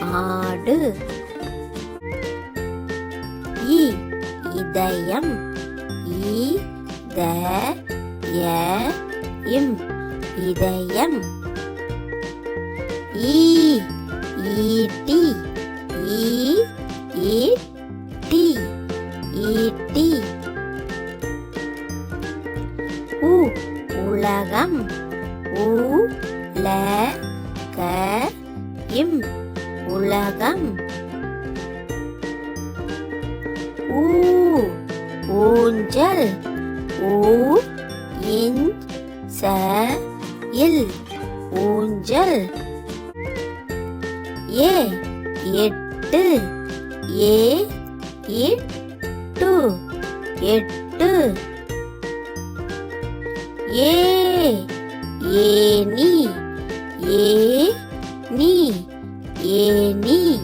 ஆடு. இ இதயம். இ த ய இம் இதயம். ஈ ஈட்டி ஈ ஈட்டி ஈட்டி உ உலகம். உ ல க இம். உலகம். ஊ ஊஞ்சல். ஊ இன் ச இல். ஊஞ்சல். ஏ எட்டு. ஏ எட்டு. எட்டு. ஏ ஏ ஏனி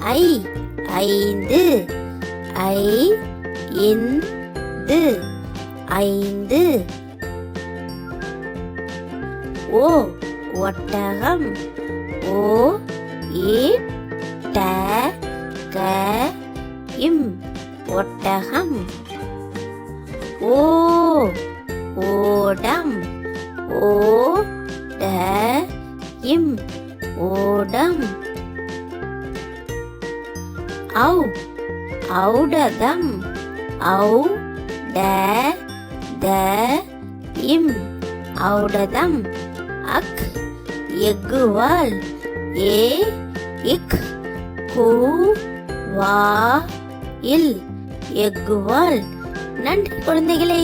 ஐ ஐந்து. ஐ இந்து ஐந்து. ஓ ஒட்டகம். ஓ ட க இம் ஒட்டகம். ஓ ஓடம். ஓ ட இம் ஓடம். ஔ ஔடதம். ஔ ட த இம் ஔடதம். அக் எக்குவால் ஏ இக் கு வா இல் எக்குவால் நன்றி குழந்தைகளே.